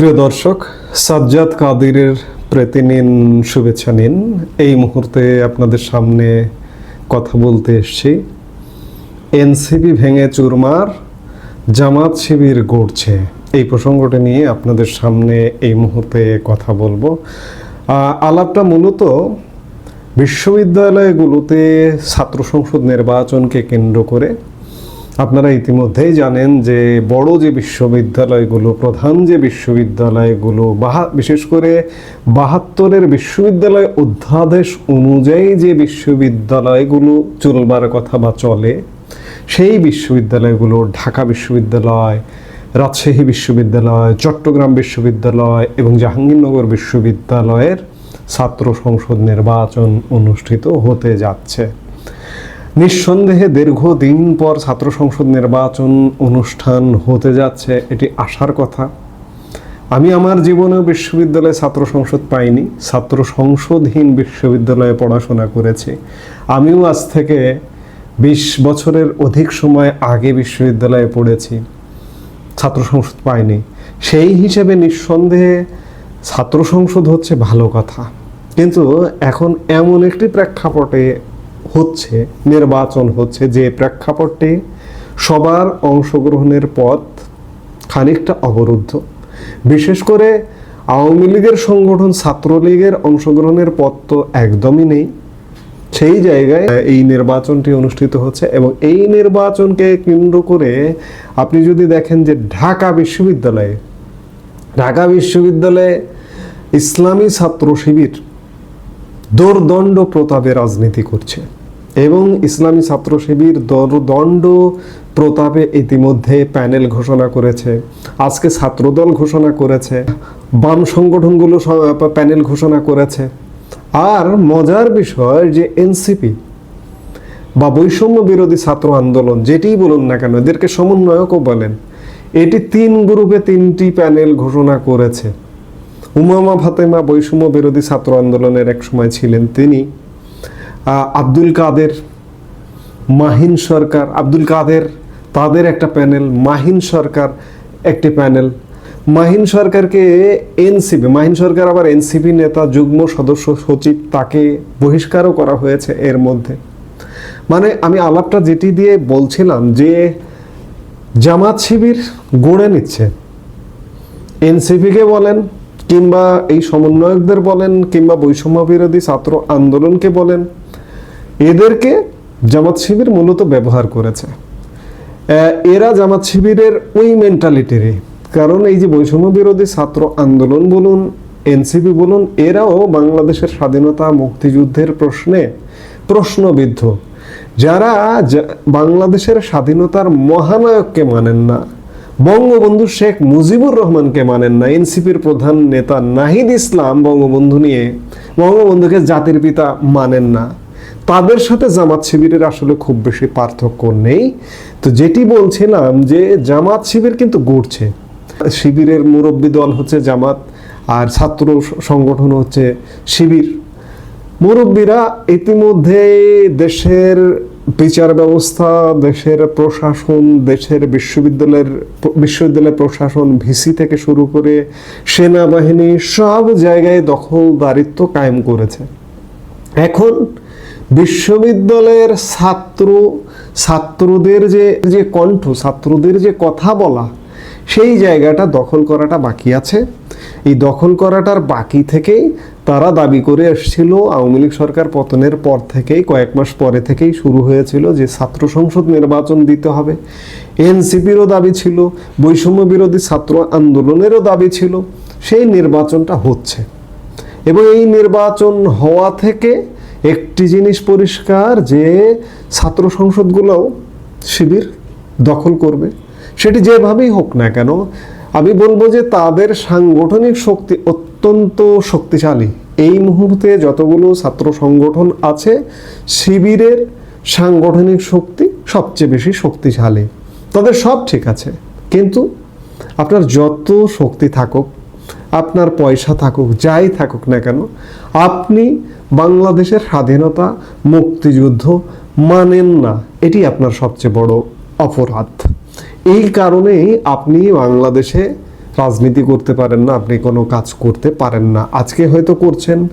প্রিয় দর্শক, সাজ্জাদ কাদিরের প্রতি নিন শুভেচ্ছা নিন। এই মুহূর্তে আপনাদের সামনে কথা বলতে এসছি। এনসিপি ভেঙে চুরমার, জামাত শিবির গড়ছে। এই প্রসঙ্গটা নিয়ে আপনাদের সামনে এই মুহূর্তে কথা বলব। আলাপটা মূলত বিশ্ববিদ্যালয়গুলোতে ছাত্র সংসদ নির্বাচনকে কেন্দ্র করে আপনারা ইতিমধ্যেই জানেন যে বড় যে বিশ্ববিদ্যালয়গুলো, প্রধান যে বিশ্ববিদ্যালয়গুলো, বাহা, বিশেষ করে বাহাত্তরের বিশ্ববিদ্যালয় অধ্যাদেশ অনুযায়ী যে বিশ্ববিদ্যালয়গুলো চলবার কথা বা চলে, সেই বিশ্ববিদ্যালয়গুলো ঢাকা বিশ্ববিদ্যালয়, রাজশাহী বিশ্ববিদ্যালয়, চট্টগ্রাম বিশ্ববিদ্যালয় এবং জাহাঙ্গীরনগর বিশ্ববিদ্যালয়ের ছাত্র সংসদ নির্বাচন অনুষ্ঠিত হতে যাচ্ছে। নিঃসন্দেহে দীর্ঘদিন পর ছাত্র সংসদ নির্বাচন অনুষ্ঠান হতে যাচ্ছে, এটি আসার কথা। আমি আমার জীবনেও বিশ্ববিদ্যালয়ে ছাত্র সংসদ পাইনি ছাত্র সংসদহীন বিশ্ববিদ্যালয়ে পড়াশোনা করেছি। আমিও আজ থেকে বিশ বছরের অধিক সময় আগে বিশ্ববিদ্যালয়ে পড়েছি ছাত্র সংসদ পাইনি। সেই হিসেবে নিঃসন্দেহে ছাত্র সংসদ হচ্ছে ভালো কথা। কিন্তু এখন এমন একটি প্রেক্ষাপটে হচ্ছে, নির্বাচন হচ্ছে, যে প্রেক্ষাপটে সবার অংশগ্রহণের পথ খানিকটা অবরুদ্ধ। বিশেষ করে আওয়ামী লীগের সংগঠন ছাত্রলীগের অংশগ্রহণের পথ তো একদমই নেই। সেই জায়গায় এই নির্বাচনটি অনুষ্ঠিত হচ্ছে এবং এই নির্বাচনকে কেন্দ্র করে আপনি যদি দেখেন যে ঢাকা বিশ্ববিদ্যালয়ে ঢাকা বিশ্ববিদ্যালয়ে ইসলামী ছাত্র শিবির দোরদণ্ড প্রতাপে রাজনীতি করছে। এবং ইসলামী ছাত্র শিবির দোরদণ্ড প্রতাপে ইতিমধ্যে প্যানেল ঘোষণা করেছে। আজকে ছাত্রদল ঘোষণা করেছে। বাম সংগঠনগুলো প্যানেল ঘোষণা করেছে। আর মজার বিষয় যে এনসিপি বা বৈষম্য বিরোধী ছাত্র আন্দোলন, যেটিই বলুন না কেন, এদেরকে সমন্বয়কও বলেন, এটি তিন গ্রুপে তিনটি প্যানেল ঘোষণা করেছে। উমামা ফাতেমা বৈষম্য বিরোধী ছাত্র আন্দোলনের এক সময় ছিলেন তিনি। আব্দুল কাদের, মাহিন সরকার, আব্দুল কাদের, তাদের একটা প্যানেল, মাহিন সরকার একটি প্যানেল। মাহিন সরকারকে এনসিপি, মাহিন সরকার আবার এনসিপি নেতা, যুগ্ম সদস্য, সচিব, তাকে বহিষ্কারও করা হয়েছে এর মধ্যে। মানে আমি আলাপটা যেটি দিয়ে বলছিলাম যে জামাত শিবির গড়ে নিচ্ছে। এনসিপিকে বলেন কিংবা এই সমন্বয়কদের বলেন কিংবা বৈষম্য বিরোধী ছাত্র আন্দোলনকে বলেন এদেরকে জামাত শিবির মূলত ব্যবহার করেছে। এরা জামাত শিবিরের ওই মেন্টালিটিরই কারণ এই যে বৈষম্য বিরোধী ছাত্র আন্দোলন বলুন, এনসিপি বলুন, এরাও বাংলাদেশের স্বাধীনতা মুক্তিযুদ্ধের প্রশ্নে প্রশ্নবিদ্ধ। যারা বাংলাদেশের স্বাধীনতার মহানায়ককে মানেন না, বঙ্গবন্ধু শেখ মুজিবুর রহমানকে মানেন না, এনসিপির প্রধান নেতা নাহিদ ইসলাম বঙ্গবন্ধু নিয়ে বঙ্গবন্ধুকে জাতির পিতা মানেন না। তাদের সাথে জামাত শিবিরের আসলে খুব বেশি পার্থক্য নেই। তো যেটি বলছিলাম যে জামাত শিবির কিন্তু গড়ছে। শিবিরের মুরব্বী দল হচ্ছে জামাত আর ছাত্র সংগঠন হচ্ছে শিবির। মুরব্বীরা ইতিমধ্যে দেশের বিচার ব্যবস্থা, দেশের প্রশাসন, দেশের বিশ্ববিদ্যালয়ের বিশ্ববিদ্যালয় প্রশাসন, ভিসি থেকে শুরু করে সেনাবাহিনী সব জায়গায় দখলদারিত্ব কায়েম করেছে। এখন বিশ্ববিদ্যালয়ের ছাত্র, ছাত্রদের যে যে কণ্ঠ, ছাত্রদের যে কথা বলা, সেই জায়গাটা দখল করাটা বাকি আছে। এই দখল করাটার বাকি থেকেই তারা দাবি করে এসেছিল, আওয়ামী লীগ সরকার পতনের পর থেকেই, কয়েক মাস পরে থেকেই শুরু হয়েছিল যে ছাত্র সংসদ নির্বাচন দিতে হবে। এনসিপিরও দাবি ছিল, বৈষম্য বিরোধী ছাত্র আন্দোলনেরও দাবি ছিল, সেই নির্বাচনটা হচ্ছে। এবং এই নির্বাচন হওয়া থেকে একটি জিনিস পরিষ্কার যে ছাত্র সংসদগুলোও শিবির দখল করবে। সেটি যেভাবেই হোক না কেন, আমি বলব যে তাদের সাংগঠনিক শক্তি অত্যন্ত শক্তিশালী। এই মুহূর্তে যতগুলো ছাত্র সংগঠন আছে, শিবিরের সাংগঠনিক শক্তি সবচেয়ে বেশি শক্তিশালী। তাদের সব ঠিক আছে, কিন্তু আপনার যত শক্তি থাকুক আপনার পয়সা থাকুক, যাই থাকুক না কেন, আপনি বাংলাদেশের স্বাধীনতা, মুক্তিযুদ্ধ মানেন না। এটি আপনার সবচেয়ে বড় অপরাধ। এই কারণেই আপনি বাংলাদেশে রাজনীতি করতে পারেন না, আপনি কোনো কাজ করতে পারেন না। আজকে হয়তো করছেন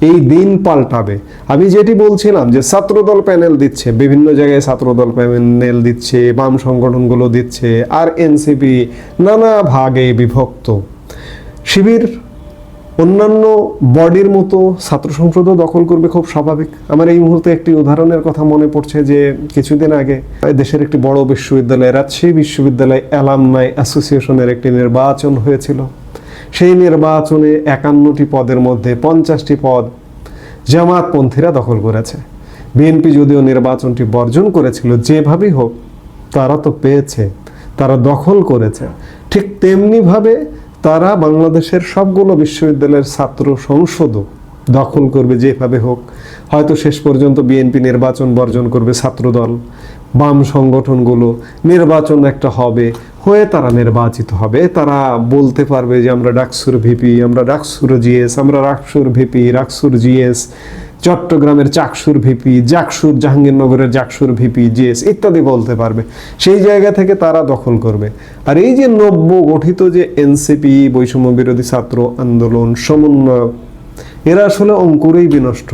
এই দিন পাল্টাবে। আমি যেটি বলছিলাম যে ছাত্রদল প্যানেল দিচ্ছে, বিভিন্ন জায়গায় ছাত্রদল প্যানেল দিচ্ছে, বাম সংগঠনগুলো দিচ্ছে, আর এনসিপি নানা ভাগে বিভক্ত। শিবির অন্যান্য বডির মতো ছাত্র সংসদও দখল করবে খুব স্বাভাবিক। আমার এই মুহূর্তে একটি উদাহরণের কথা মনে পড়ছে যে কিছুদিন আগে দেশের একটি বড় বিশ্ববিদ্যালয়, রাজশাহী বিশ্ববিদ্যালয় অ্যালামনাই অ্যাসোসিয়েশনের একটি নির্বাচন হয়েছিল। সেই নির্বাচনে একান্নটি পদের মধ্যে পঞ্চাশটি পদ জামাতপন্থীরা দখল করেছে। বিএনপি যদিও নির্বাচনটি বর্জন করেছিল, যেভাবেই হোক তারা তো পেয়েছে, তারা দখল করেছে। ঠিক তেমনিভাবে তারা বাংলাদেশের সবগুলো বিশ্ববিদ্যালয়ের ছাত্র সংসদও দখল করবে যেভাবে হোক। হয়তো শেষ পর্যন্ত বিএনপি নির্বাচন বর্জন করবে ছাত্রদল, বাম সংগঠনগুলো, নির্বাচন একটা হবে, হয়ে তারা নির্বাচিত হবে। তারা বলতে পারবে যে আমরা ডাকসুর ভিপি, আমরা ডাকসুর জিএস, আমরা রাকসুর ভিপি, রাকসুর জিএস চট্টগ্রামের চাকসুর ভিপি, জাকসুর জাহাঙ্গীরনগরের জাকসুর ভিপি জিএস ইত্যাদি বলতে পারবে। সেই জায়গা থেকে তারা দখল করবে। আর এই যে নব্য গঠিত যে এনসিপি বৈষম্য বিরোধী ছাত্র আন্দোলন সমন্বয় এরা আসলে অঙ্কুরেই বিনষ্ট।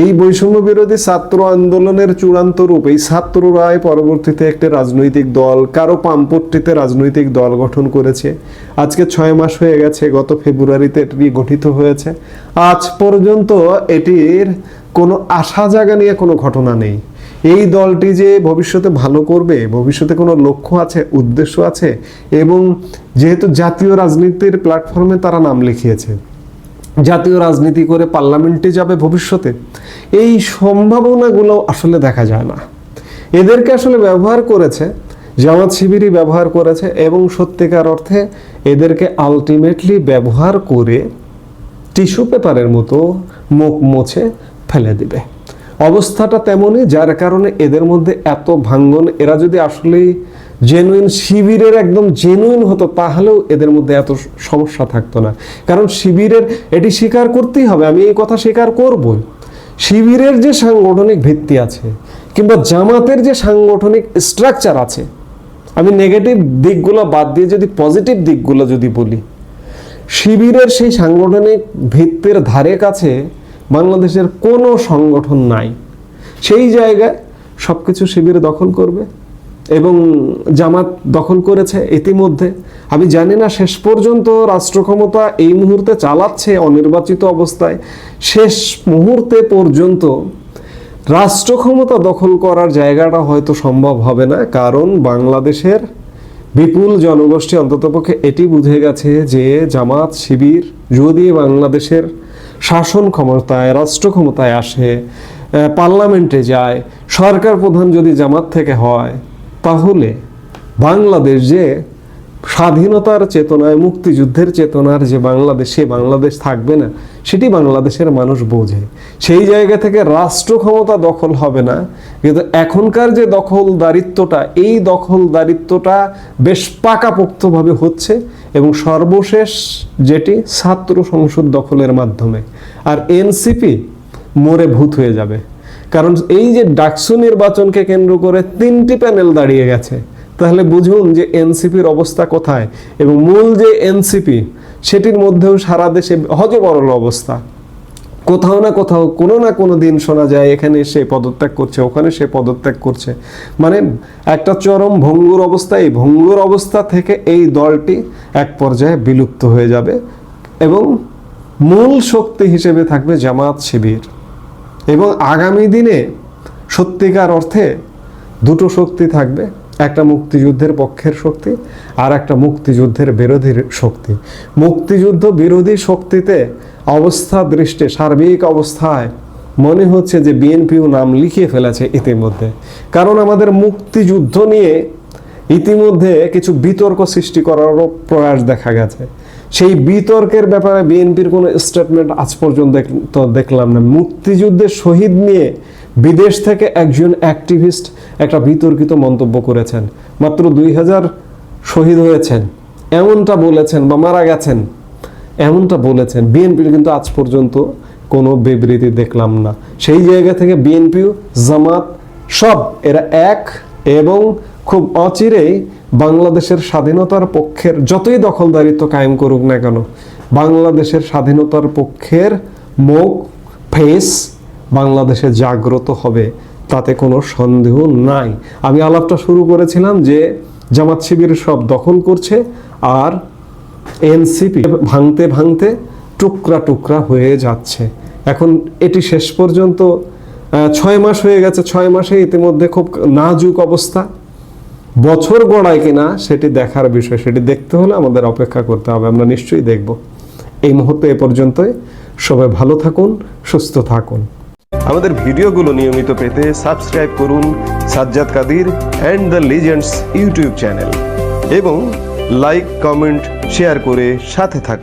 এই বৈষম্য বিরোধী ছাত্র আন্দোলনের চূড়ান্ত রূপ, এই ছাত্ররাই পরবর্তীতে একটা রাজনৈতিক দল, কারও পাম্পট্টিতে রাজনৈতিক দল গঠন করেছে। আজকে ছয় মাস হয়ে গেছে, গত ফেব্রুয়ারিতে এটি গঠিত হয়েছে। আজ পর্যন্ত এটির কোনো আশা জাগা নিয়ে কোনো ঘটনা নেই। এই দলটি যে ভবিষ্যতে ভালো করবে, ভবিষ্যতে কোনো লক্ষ্য আছে, উদ্দেশ্য আছে, এবং যেহেতু জাতীয় রাজনীতির প্ল্যাটফর্মে তারা নাম লিখিয়েছে জাতীয় রাজনীতি করে পার্লামেন্টে যাবে ভবিষ্যতে, এই সম্ভাবনাগুলো আসলে দেখা যায় না। এদেরকে আসলে ব্যবহার করেছে, জামাত শিবিরই ব্যবহার করেছে এবং সত্যিকার অর্থে এদেরকে আলটিমেটলি ব্যবহার করে টিস্যু পেপারের মতো মুখ মুছে ফেলে দিবে। অবস্থাটা তেমনই, যার কারণে এদের মধ্যে এত ভাঙ্গন, এরা যদি আসলেই জেনুইন শিবিরের একদম জেনুইন হতো, তাহলেও এদের মধ্যে এত সমস্যা থাকতো না। কারণ শিবিরের, এটি স্বীকার করতেই হবে, আমি এই কথা স্বীকার করবই। শিবিরের যে সাংগঠনিক ভিত্তি আছে, কিংবা জামাতের যে সাংগঠনিক স্ট্রাকচার আছে, আমি নেগেটিভ দিকগুলো বাদ দিয়ে যদি পজিটিভ দিকগুলো যদি বলি, শিবিরের সেই সাংগঠনিক ভিত্তির ধারে কাছে বাংলাদেশের কোনো সংগঠন নাই। সেই জায়গায় সব কিছু শিবির দখল করবে। জামাত দখল করেছে ইতিমধ্যে। আমি জানি না শেষ পর্যন্ত রাষ্ট্র ক্ষমতা এই মুহূর্তে চালাচ্ছে অনির্বাচিত অবস্থায়। শেষ মুহূর্তে পর্যন্ত রাষ্ট্র ক্ষমতা দখল করার জায়গাটা হয়তো সম্ভব হবে না, কারণ বাংলাদেশের বিপুল জনগোষ্ঠী অন্ততপক্ষে এটি বুঝে গেছে যে জামাত, শিবির যদি বাংলাদেশের শাসন ক্ষমতায় রাষ্ট্র ক্ষমতায় আসে পার্লামেন্টে যায়, সরকার প্রধান যদি জামাত থেকে হয় তাহলে বাংলাদেশ যে স্বাধীনতার চেতনায়, মুক্তিযুদ্ধের চেতনার যে বাংলাদেশ, সে বাংলাদেশ থাকবে না। সেটি বাংলাদেশের মানুষ বোঝে। সেই জায়গা থেকে রাষ্ট্র ক্ষমতা দখল হবে না। কিন্তু এখনকার যে দখলদারিত্বটা, এই দখলদারিত্বটা বেশ পাকাপোক্তভাবে হচ্ছে এবং সর্বশেষ যেটি ছাত্র সংসদ দখলের মাধ্যমে। আর এনসিপি মরে ভূত হয়ে যাবে। কারণ এই যে ডাকসু নির্বাচনকে কেন্দ্র করে তিনটি প্যানেল দাঁড়িয়ে গেছে, তাহলে বুঝুন যে এনসিপির অবস্থা কোথায় এবং মূল যে এনসিপি, সেটির মধ্যেও সারা দেশে হজবরল অবস্থা। কোথাও না কোথাও কোনো না কোনো দিন শোনা যায়, এখানে সে পদত্যাগ করছে, ওখানে সে পদত্যাগ করছে। মানে একটা চরম ভঙ্গুর অবস্থা, এই ভঙ্গুর অবস্থা থেকে এই দলটি এক পর্যায়ে বিলুপ্ত হয়ে যাবে এবং মূল শক্তি হিসেবে থাকবে জামাত শিবির। এবং আগামী দিনে সত্যিকার অর্থে দুটো শক্তি থাকবে, একটা মুক্তিযুদ্ধের পক্ষের শক্তি আর একটা মুক্তিযুদ্ধের বিরোধীর শক্তি। মুক্তিযুদ্ধ বিরোধী শক্তিতে অবস্থা দৃষ্টে, সার্বিক অবস্থায় মনে হচ্ছে যে বিএনপিও নাম লিখিয়ে ফেলেছে ইতিমধ্যে। কারণ আমাদের মুক্তিযুদ্ধ নিয়ে ইতিমধ্যে কিছু বিতর্ক সৃষ্টি করারও প্রয়াস দেখা গেছে। সেই বিতর্কের ব্যাপারে বিএনপির কোনো স্টেটমেন্ট আজ পর্যন্ত তো দেখলাম না। মুক্তিযুদ্ধের শহীদ নিয়ে বিদেশ থেকে একজন অ্যাক্টিভিস্ট একটা বিতর্কিত মন্তব্য করেছেন। মাত্র দুই হাজার শহীদ হয়েছেন। এমনটা বলেছেন বা মারা গেছেন। এমনটা বলেছেন। বিএনপির কিন্তু আজ পর্যন্ত কোনো বিবৃতি দেখলাম না। সেই জায়গা থেকে বিএনপিও, জামাত সব এরা এক এবং খুব অচিরেই বাংলাদেশের স্বাধীনতার পক্ষের যতই দখলদারিত্ব কায়েম করুক না কেন, বাংলাদেশের স্বাধীনতার পক্ষের মুখ ফেস বাংলাদেশে জাগ্রত হবে, তাতে কোনো সন্দেহ নাই। আমি আলাপটা শুরু করেছিলাম যে জামাত শিবির সব দখল করছে আর এনসিপি ভাঙতে ভাঙতে টুকরা টুকরা হয়ে যাচ্ছে। এখন এটি শেষ পর্যন্ত ছয় মাস হয়ে গেছে, ছয় মাসে ইতিমধ্যে খুব নাজুক অবস্থা। বছর গড়ায় কিনা সেটি দেখার বিষয়, সেটি দেখতে হলে আমাদের অপেক্ষা করতে হবে, আমরা নিশ্চয়ই দেখব। এই মুহূর্তে এ পর্যন্তই, সবাই ভালো থাকুন, সুস্থ থাকুন। আমাদের ভিডিওগুলো নিয়মিত পেতে সাবস্ক্রাইব করুন Sajjad Kadir and the legends YouTube channel এবং লাইক কমেন্ট শেয়ার করে সাথে থাকুন।